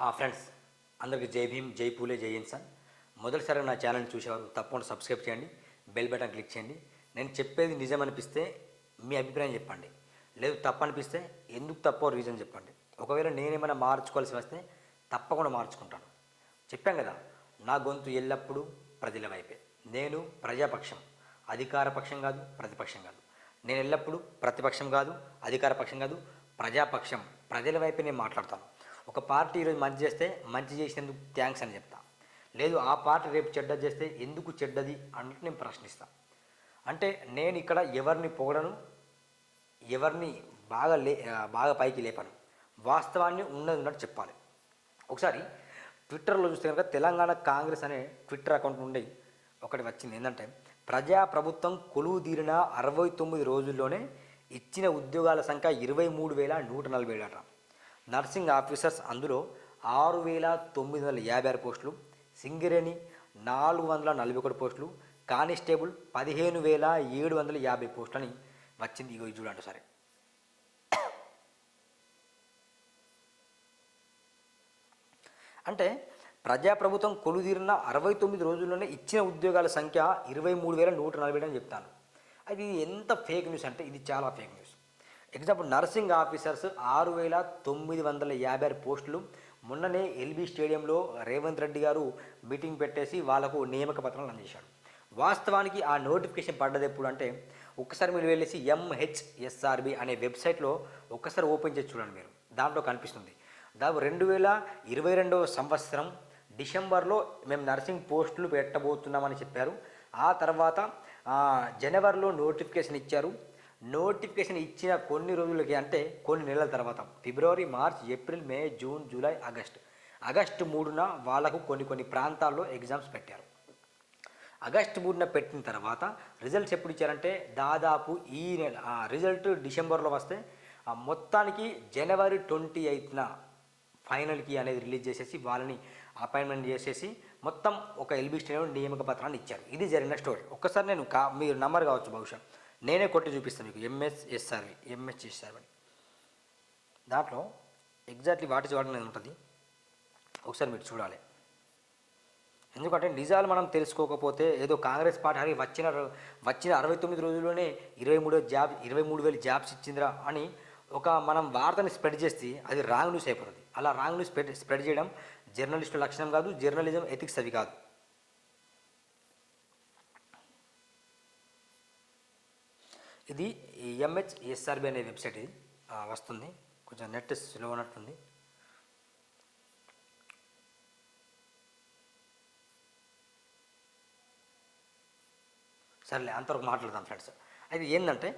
ఆ ఫ్రెండ్స్ అందరికీ జై భీమ్ జై పూలే జై ఇన్సాన్. మొదటిసారి నా ఛానల్ చూసేవారు తప్పకుండా సబ్స్క్రైబ్ చేయండి బెల్ బటన్ క్లిక్ చేయండి. నేను చెప్పేది నిజం అనిపిస్తే మీ అభిప్రాయం చెప్పండి లేదు తప్పు అనిపిస్తే ఎందుకు తప్పో రీజన్ చెప్పండి. ఒకవేళ నేనేమైనా మార్చుకోవాల్సి వస్తే తప్పకుండా మార్చుకుంటాను. చెప్పాం కదా నా గొంతు ఎల్లప్పుడూ ప్రజల వైపే. నేను ప్రజాపక్షం అధికార పక్షం కాదు ప్రతిపక్షం కాదు. నేను ఎల్లప్పుడూ ప్రతిపక్షం కాదు అధికార పక్షం కాదు ప్రజాపక్షం. ప్రజల వైపే నేను మాట్లాడతాను. ఒక పార్టీ ఈరోజు మంచి చేస్తే మంచి చేసినందుకు థ్యాంక్స్ అని చెప్తా. లేదు ఆ పార్టీ రేపు చెడ్డ చేస్తే ఎందుకు చెడ్డది అన్నట్టు నేను ప్రశ్నిస్తా. అంటే నేను ఇక్కడ ఎవరిని పొగడను ఎవరిని బాగా లే బాగా పైకి లేపను. వాస్తవాన్ని ఉన్నది ఉన్నట్టు చెప్పాలి. ఒకసారి ట్విట్టర్లో చూస్తే కనుక తెలంగాణ కాంగ్రెస్ అనే ట్విట్టర్ అకౌంట్ నుండి ఒకటి వచ్చింది. ఏంటంటే ప్రజా ప్రభుత్వం కొలువు తీరిన అరవై తొమ్మిది రోజుల్లోనే ఇచ్చిన ఉద్యోగాల సంఖ్య ఇరవై మూడు వేల నూట నలభై ఏడట. నర్సింగ్ ఆఫీసర్స్ అందులో ఆరు వేల తొమ్మిది వందల యాభై ఆరు పోస్టులు సింగరేణి నాలుగు వందల నలభై ఒకటి పోస్టులు కానిస్టేబుల్ పదిహేను వేల ఏడు వందల యాభై పోస్టులని వచ్చింది. ఇగో ఇది చూడండి సరే అంటే ప్రజాప్రభుత్వం కొలుదీరిన అరవై తొమ్మిది రోజుల్లోనే ఇచ్చిన ఉద్యోగాల సంఖ్య ఇరవై మూడు వేల నూట నలభై అని చెప్తాను. అది ఎంత ఫేక్ న్యూస్ అంటే ఇది చాలా fake news example nursing officers ఆరు వేల తొమ్మిది వందల యాభై ఆరు పోస్టులు. మొన్ననే ఎల్బీ స్టేడియంలో రేవంత్ రెడ్డి గారు మీటింగ్ పెట్టేసి వాళ్ళకు నియామక పత్రాలు అందజేశాడు వాస్తవానికి ఆ నోటిఫికేషన్ పడ్డది ఎప్పుడు అంటే ఒక్కసారి మీరు వెళ్ళేసి ఎంహెచ్ఎస్ఆర్బి అనే వెబ్సైట్లో ఒక్కసారి ఓపెన్ చేసి చూడండి మీరు. దాంట్లో కనిపిస్తుంది. దాదాపు రెండు వేల ఇరవై రెండవ సంవత్సరం డిసెంబర్లో మేము నర్సింగ్ పోస్టులు పెట్టబోతున్నామని చెప్పారు. ఆ తర్వాత జనవరిలో నోటిఫికేషన్ ఇచ్చారు. నోటిఫికేషన్ ఇచ్చిన కొన్ని రోజులకి అంటే కొన్ని నెలల తర్వాత. ఫిబ్రవరి March April May June July August. August మూడున వాళ్ళకు కొన్ని కొన్ని ప్రాంతాల్లో ఎగ్జామ్స్ పెట్టారు. ఆగస్టు మూడున పెట్టిన తర్వాత రిజల్ట్స్ ఎప్పుడు ఇచ్చారంటే దాదాపు ఈ నెల ఆ రిజల్ట్ డిసెంబర్లో వస్తే ఆ మొత్తానికి జనవరి ట్వంటీ ఎయిత్న ఫైనల్కి అనేది రిలీజ్ చేసేసి వాళ్ళని అపాయింట్మెంట్ చేసేసి మొత్తం ఒక ఎల్బీ స్టేడియం నియామక పత్రాన్ని ఇచ్చారు. ఇది జరిగిన స్టోరీ. ఒక్కసారి నేను కా మీరు నంబర్ కావచ్చు బహుశా. నేనే కొట్టి చూపిస్తాను మీకు. ఎంఎస్ఎస్ఆర్వి ఎంఎస్ఎస్ఆర్వి అని. దాంట్లో ఎగ్జాక్ట్లీ వాటి చూడడం అనేది ఉంటుంది. ఒకసారి మీరు చూడాలి. ఎందుకంటే నిజాలు మనం తెలుసుకోకపోతే ఏదో కాంగ్రెస్ పార్టీ వచ్చిన వచ్చిన అరవై తొమ్మిది రోజుల్లోనే ఇరవై మూడో జాబ్ ఇరవై మూడు వేలు జాబ్స్ ఇచ్చిందిరా అని ఒక మనం వార్తని స్ప్రెడ్ చేస్తే అది రాంగ్ న్యూస్ అయిపోతుంది. అలా రాంగ్ న్యూస్ స్ప్రెడ్ స్ప్రెడ్ చేయడం జర్నలిస్టు లక్షణం కాదు జర్నలిజం ఎథిక్స్ అవి కాదు. ఇది ఎంహెచ్ ఎస్ఆర్బి అనే వెబ్సైట్ ఇది. వస్తుంది. కొంచెం నెట్ స్లో ఉన్నట్టుంది. సర్లే అంతవరకు మాట్లాడదాం ఫ్రెండ్స్. అయితే ఏంటంటే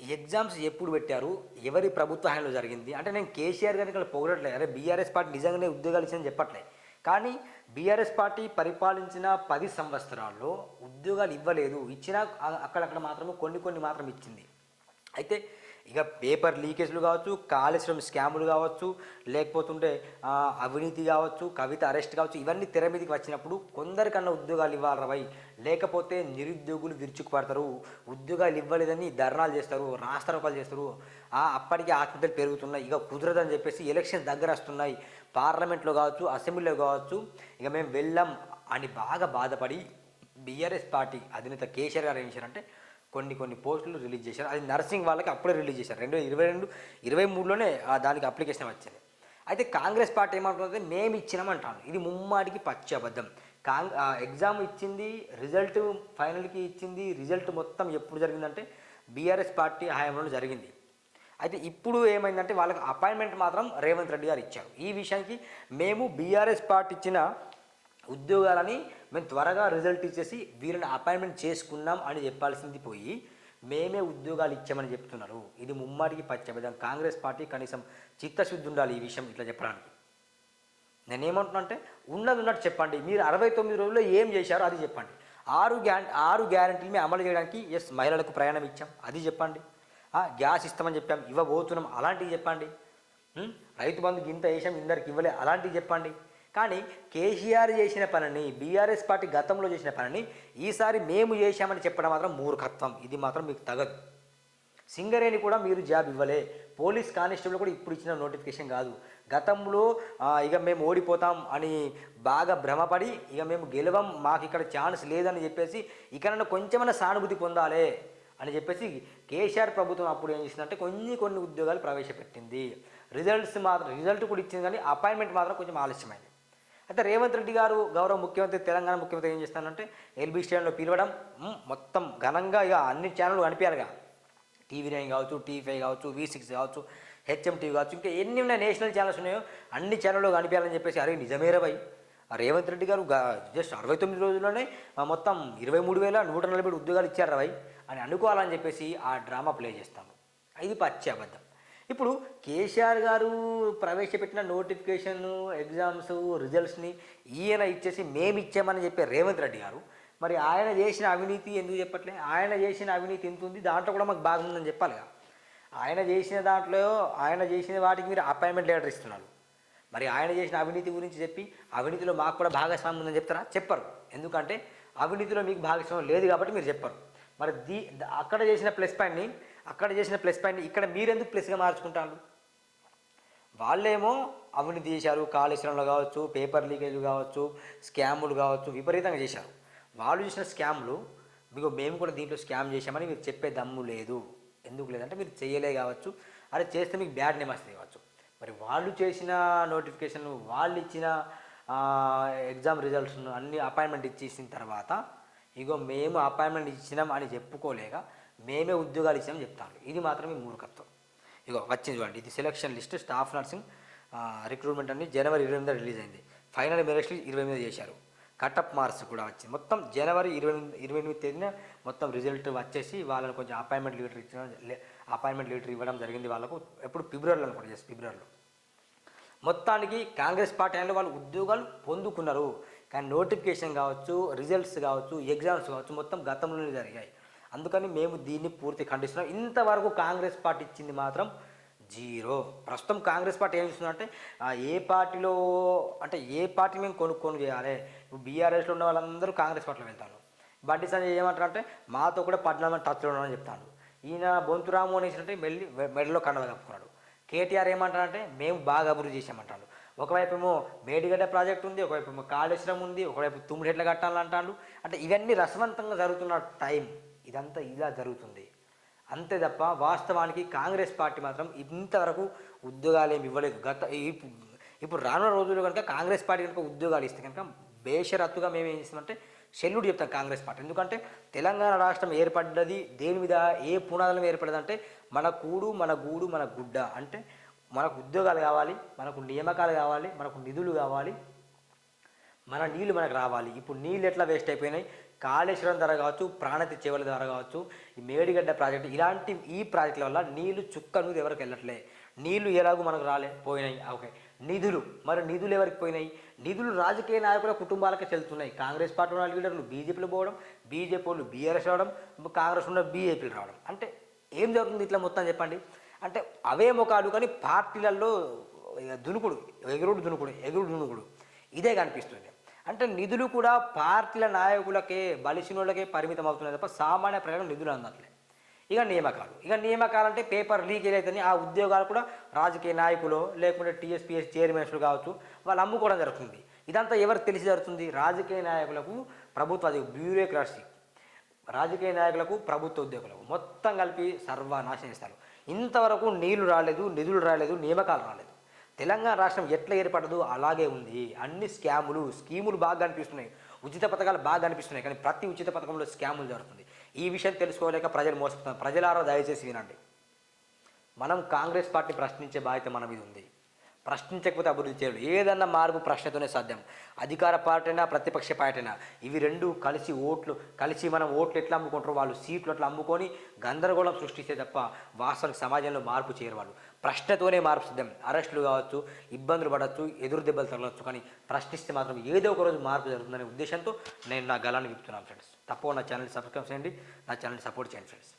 ఎగ్జామ్స్ ఎప్పుడు పెట్టారు ఎవరి ప్రభుత్వ హయాంలో జరిగింది అంటే నేను కేసీఆర్ గారిని ఇక్కడ పొగడట్లేదు. అరే బీఆర్ఎస్ పార్టీ నిజంగానే ఉద్యోగాలు ఇచ్చిందని చెప్పట్లేదు కానీ బీఆర్ఎస్ పార్టీ పరిపాలించిన పది సంవత్సరాల్లో ఉద్యోగాలు ఇవ్వలేదు. ఇచ్చినా అక్కడక్కడ మాత్రమే కొన్ని కొన్ని మాత్రం ఇచ్చింది. అయితే ఇక పేపర్ లీకేజ్లు కావచ్చు కాళేశ్వరం స్కాములు కావచ్చు లేకపోతుంటే అవినీతి కావచ్చు కవిత అరెస్ట్ కావచ్చు ఇవన్నీ తెర మీదకి వచ్చినప్పుడు కొందరికన్నా ఉద్యోగాలు ఇవ్వాలి రవై లేకపోతే నిరుద్యోగులు విరుచుకుపడతారు. ఉద్యోగాలు ఇవ్వలేదని ధర్నాలు చేస్తారు రాస్తారోకాలు చేస్తారు. అప్పటికే ఆత్మహత్యలు పెరుగుతున్నాయి. ఇక కుదరదని చెప్పేసి ఎలక్షన్ దగ్గర వస్తున్నాయి. పార్లమెంట్లో కావచ్చు అసెంబ్లీలో కావచ్చు ఇక మేము వెళ్ళాం అని బాగా బాధపడి బీఆర్ఎస్ పార్టీ అధినేత కేసీఆర్ గారు ఏం చేశారంటే కొన్ని కొన్ని పోస్టులు రిలీజ్ చేశారు. అది నర్సింగ్ వాళ్ళకి అప్పుడే రిలీజ్ చేశారు. రెండు ఇరవై రెండు ఇరవై మూడులోనే దానికి అప్లికేషన్ వచ్చింది. అయితే కాంగ్రెస్ పార్టీ ఏమంటుందంటే మేము ఇచ్చినామంటాను ఇది ముమ్మాటికి పచ్చి అబద్ధం. కాంగ్ ఎగ్జామ్ ఇచ్చింది రిజల్ట్ ఫైనల్కి ఇచ్చింది రిజల్ట్ మొత్తం ఎప్పుడు జరిగిందంటే బీఆర్ఎస్ పార్టీ హయాంలో జరిగింది. అయితే ఇప్పుడు ఏమైందంటే వాళ్ళకి అపాయింట్మెంట్ మాత్రం రేవంత్ రెడ్డి గారు ఇచ్చారు. ఈ విషయానికి మేము బీఆర్ఎస్ పార్టీ ఇచ్చిన ఉద్యోగాలని మేము త్వరగా రిజల్ట్ ఇచ్చేసి వీరిని అపాయింట్మెంట్ చేసుకున్నాం అని చెప్పాల్సింది పోయి మేమే ఉద్యోగాలు ఇచ్చామని చెప్తున్నారు. ఇది ముమ్మాటికి పచ్చబద్ధం కాంగ్రెస్ పార్టీ కనీసం చిత్తశుద్ధి ఉండాలి ఈ విషయం ఇట్లా చెప్పడానికి. నేనేమంటున్నా అంటే ఉన్నది ఉన్నట్టు చెప్పండి. మీరు అరవై తొమ్మిది రోజుల్లో ఏం చేశారో అది చెప్పండి. ఆరు గ్యా ఆరు గ్యారంటీలు మేము అమలు చేయడానికి ఎస్ మహిళలకు ప్రయాణం ఇచ్చాం. అది చెప్పండి. గ్యాస్ ఇస్తామని చెప్పాం. ఇవ్వబోతున్నాం. అలాంటివి చెప్పండి. రైతు బంధుకి ఇంత వేసాం ఇందరికి ఇవ్వలే. అలాంటివి చెప్పండి. కానీ కేసీఆర్ చేసిన పనిని బీఆర్ఎస్ పార్టీ గతంలో చేసిన పనిని ఈసారి మేము చేశామని చెప్పడం మాత్రం మూర్ఖత్వం. ఇది మాత్రం మీకు తగదు. సింగరేణి కూడా మీరు జాబ్ ఇవ్వలే. పోలీస్ కానిస్టేబుల్ కూడా ఇప్పుడు ఇచ్చిన నోటిఫికేషన్ కాదు. గతంలో ఇక మేము ఓడిపోతాం అని బాగా భ్రమపడి ఇక మేము గెలవం మాకు ఇక్కడ ఛాన్స్ లేదని చెప్పేసి ఇకనన్నా కొంచెమైనా సానుభూతి పొందాలే అని చెప్పేసి కేసీఆర్ ప్రభుత్వం అప్పుడు ఏం చేసిందంటే కొన్ని కొన్ని ఉద్యోగాలు ప్రవేశపెట్టింది. రిజల్ట్స్ మాత్రం రిజల్ట్ కూడా ఇచ్చింది కానీ అపాయింట్మెంట్ మాత్రం కొంచెం ఆలస్యమైంది. అయితే రేవంత్ రెడ్డి గారు గౌరవ ముఖ్యమంత్రి తెలంగాణ ముఖ్యమంత్రి ఏం చేస్తానంటే ఎల్బీ స్టేడియంలో పిలవడం మొత్తం ఘనంగా ఇక అన్ని ఛానళ్ళు కనిపించారుగా టీవీ నైన్ కావచ్చు టీవీ ఫైవ్ కావచ్చు వి సిక్స్ కావచ్చు హెచ్ఎం టీవీ కావచ్చు ఇంకా ఎన్ని ఉన్నాయి నేషనల్ ఛానల్స్ ఉన్నాయో అన్ని ఛానల్లో కనిపించాలని చెప్పేసి అరే నిజమేరా భయ్. ఆ రేవంత్ రెడ్డి గారు జస్ట్ అరవై తొమ్మిది రోజుల్లోనే మొత్తం ఇరవై మూడు వేల నూట నలభై ఉద్యోగాలు ఇచ్చారు భయ్? అని అనుకోవాలని చెప్పేసి ఆ డ్రామా ప్లే చేస్తాము. ఇది పచ్చి అబద్ధం. ఇప్పుడు కేసీఆర్ గారు ప్రవేశపెట్టిన నోటిఫికేషన్ ఎగ్జామ్స్ రిజల్ట్స్ని ఈయన ఇచ్చేసి మేము ఇచ్చామని చెప్పే రేవంత్ రెడ్డి గారు. మరి ఆయన చేసిన అవినీతి ఎందుకు చెప్పట్లే? ఆయన చేసిన అవినీతి ఎంత ఉంది? దాంట్లో కూడా మాకు బాగుందని చెప్పాలిగా ఆయన చేసిన దాంట్లో ఆయన చేసిన వాటికి మీరు అపాయింట్మెంట్ లెటర్ ఇస్తున్నారు. మరి ఆయన చేసిన అవినీతి గురించి చెప్పి అవినీతిలో మాకు కూడా భాగస్వామ్యం ఉందని చెప్తారా? చెప్పరు. ఎందుకంటే అవినీతిలో మీకు భాగస్వామ్యం లేదు కాబట్టి మీరు చెప్పరు. మరి దీ అక్కడ చేసిన ప్లస్ పాయింట్ని అక్కడ చేసిన ప్లస్ పాయింట్ ఇక్కడ మీరెందుకు ప్లస్గా మార్చుకుంటారు? వాళ్ళేమో అవినీతి చేశారు కాళేశ్వరంలో కావచ్చు పేపర్ లీకేజ్ కావచ్చు స్కాములు కావచ్చు విపరీతంగా చేశారు. వాళ్ళు చేసిన స్కామ్లు మీకు మేము కూడా దీంట్లో స్కామ్ చేశామని మీరు చెప్పే దమ్ము లేదు. ఎందుకు లేదంటే మీరు చేయలే కావచ్చు అరే చేస్తే మీకు బ్యాడ్ నేమ్ వస్తుంది కావచ్చు. మరి వాళ్ళు చేసిన నోటిఫికేషన్ వాళ్ళు ఇచ్చిన ఎగ్జామ్ రిజల్ట్స్ అన్ని అపాయింట్మెంట్ ఇచ్చేసిన తర్వాత ఇగో మేము అపాయింట్మెంట్ ఇచ్చినాం అని చెప్పుకోలేక మేమే ఉద్యోగాలు ఇచ్చామని చెప్తాను ఇది మాత్రమే మూర్ఖత్వం. ఇగో వచ్చింది చూడండి. ఇది selection list staff nursing recruitment అన్ని జనవరి ఇరవై ఎనిమిది రిలీజ్ అయింది. ఫైనల్ మెరిట్ ఇరవై ఎనిమిది చేశారు. కటప్ మార్క్స్ కూడా వచ్చింది. మొత్తం జనవరి ఇరవై ఇరవై ఎనిమిది తేదీన మొత్తం రిజల్ట్ వచ్చేసి వాళ్ళని కొంచెం అపాయింట్మెంట్ లీటర్ ఇచ్చిన అపాయింట్మెంట్ లీటర్ ఇవ్వడం జరిగింది వాళ్ళకు. ఎప్పుడు ఫిబ్రవరిలో అనుకుంటా చేసి ఫిబ్రవరిలో. మొత్తానికి కాంగ్రెస్ పార్టీ అయిన వాళ్ళు ఉద్యోగాలు పొందుకున్నారు. కానీ నోటిఫికేషన్ కావచ్చు రిజల్ట్స్ కావచ్చు ఎగ్జామ్స్ కావచ్చు మొత్తం గతంలోనే జరిగాయి. అందుకని మేము దీన్ని పూర్తి ఖండిస్తున్నాం. ఇంతవరకు కాంగ్రెస్ పార్టీ ఇచ్చింది మాత్రం జీరో. ప్రస్తుతం కాంగ్రెస్ పార్టీ ఏం చేస్తుందంటే ఏ పార్టీలో అంటే ఏ పార్టీ మేము కొనుక్కొని చేయాలి? ఇప్పుడు బీఆర్ఎస్లో ఉన్న వాళ్ళందరూ కాంగ్రెస్ పార్టీలో వెళ్తాను బండి సంజయ్ ఏమంటారంటే మాతో కూడా పద్నాలుగు టచ్లో ఉన్నామని చెప్తాను ఈయన బొంతురాము అనేసి మెల్లి మెడలో కండవ కప్పుకున్నాడు. కేటీఆర్ ఏమంటారంటే మేము బాగా అభివృద్ధి చేసామంటాడు ఒకవైపు ఏమో మేడిగడ్డ ప్రాజెక్ట్ ఉంది ఒకవైపు ఏమో కాళేశ్వరం ఉంది ఒకవైపు తుమ్మిడెట్ల కట్టాలంటాడు. అంటే ఇవన్నీ రసవంతంగా జరుగుతున్న టైం. ఇదంతా ఇలా జరుగుతుంది. అంతే తప్ప వాస్తవానికి కాంగ్రెస్ పార్టీ మాత్రం ఇంతవరకు ఉద్యోగాలు ఏమి ఇవ్వలేదు. గత ఇప్పుడు రానున్న రోజుల్లో కనుక కాంగ్రెస్ పార్టీ కనుక ఉద్యోగాలు ఇస్తే కనుక బేషరత్తుగా మేము ఏం చేస్తామంటే సెల్యూట్ చెప్తాం కాంగ్రెస్ పార్టీ. ఎందుకంటే తెలంగాణ రాష్ట్రం ఏర్పడ్డది దేని మీద ఏ పునాదుల ఏర్పడదంటే మన కూడు మన గూడు మన గుడ్డ. అంటే మనకు ఉద్యోగాలు కావాలి మనకు నియామకాలు కావాలి మనకు నిధులు కావాలి మన నీళ్ళు మనకు రావాలి. ఇప్పుడు నీళ్ళు ఎట్లా వేస్ట్ అయిపోయినాయి? కాళేశ్వరం ధర కావచ్చు ప్రాణతి చేవల ధర కావచ్చు ఈ మేడిగడ్డ ప్రాజెక్టు ఇలాంటి ఈ ప్రాజెక్టుల వల్ల నీళ్ళు చుక్క నూరు ఎవరికి వెళ్ళట్లే. నీళ్ళు ఎలాగో మనకు రాలే పోయినాయి. ఓకే. నిధులు మరి నిధులు ఎవరికి పోయినాయి? నిధులు రాజకీయ నాయకుల కుటుంబాలకే చెల్లుతున్నాయి. కాంగ్రెస్ పార్టీ ఉన్న లీడర్లు బీజేపీలు పోవడం బీజేపీ వాళ్ళు బీఆర్ఎస్ రావడం కాంగ్రెస్ ఉన్న బీజేపీలు రావడం. అంటే ఏం జరుగుతుంది ఇట్లా మొత్తం చెప్పండి? అంటే అవే ముఖాలు కానీ పార్టీలలో ఇక దునుకుడు ఎగురుడు దునుకుడు ఎగురుడు దునుకుడు. ఇదే కనిపిస్తుంది. అంటే నిధులు కూడా పార్టీల నాయకులకే బలిసినోళ్ళకే పరిమితం అవుతున్నాయి తప్ప సామాన్య ప్రజలకు నిధులు అందట్లే. ఇక నియామకాలు. ఇక నియామకాలు అంటే పేపర్ లీక్ ఏదైతే ఆ ఉద్యోగాలు కూడా రాజకీయ నాయకులు లేకుంటే టీఎస్పీఎస్ చైర్మన్స్లు కావచ్చు వాళ్ళు అమ్ముకోవడం జరుగుతుంది. ఇదంతా ఎవరు తెలిసి జరుగుతుంది? రాజకీయ నాయకులకు ప్రభుత్వ అది బ్యూరోక్రసీ. రాజకీయ నాయకులకు ప్రభుత్వ ఉద్యోగులకు. మొత్తం కలిపి సర్వనాశనం చేస్తారు. ఇంతవరకు నీళ్ళు రాలేదు నిధులు రాలేదు నియామకాలు రాలేదు. తెలంగాణ రాష్ట్రం ఎట్లా ఏర్పడదు అలాగే ఉంది. అన్ని స్కాములు స్కీములు బాగా కనిపిస్తున్నాయి ఉచిత పథకాలు బాగా కనిపిస్తున్నాయి కానీ ప్రతి ఉచిత పథకంలో స్కాములు జరుగుతుంది. ఈ విషయం తెలుసుకోలేక ప్రజలు మోసపోతున్నారు. ప్రజలారా దయచేసి వినండి. మనం కాంగ్రెస్ పార్టీ ప్రశ్నించే బాధ్యత మన మీద ఉంది. ప్రశ్నించకపోతే అభివృద్ధి చేయడు. ఏదన్నా మార్పు ప్రశ్నతోనే సాధ్యం. అధికార పార్టీ అయినా ప్రతిపక్ష పార్టీ అయినా ఇవి రెండు కలిసి ఓట్లు కలిసి మనం ఓట్లు ఎట్లా అమ్ముకుంటారో? వాళ్ళు సీట్లు అట్లా అమ్ముకొని గందరగోళం సృష్టిస్తే తప్ప వాస్తవానికి సమాజంలో మార్పు చేయరు వాళ్ళు. ప్రశ్నతోనే మార్పు సిద్ధం. అరెస్టులు కావచ్చు ఇబ్బందులు పడవచ్చు ఎదురు దెబ్బలు తగలవచ్చు. కానీ ప్రశ్నిస్తే మాత్రం ఏదో ఒక రోజు మార్పు జరుగుతుందనే ఉద్దేశంతో నేను నా గలాన్ని చెప్తున్నాను ఫ్రెండ్స్. తప్పకుండా నా ఛానల్ సబ్స్క్రైబ్ చేయండి. నా ఛానల్ సపోర్ట్ చేయండి ఫ్రెండ్స్.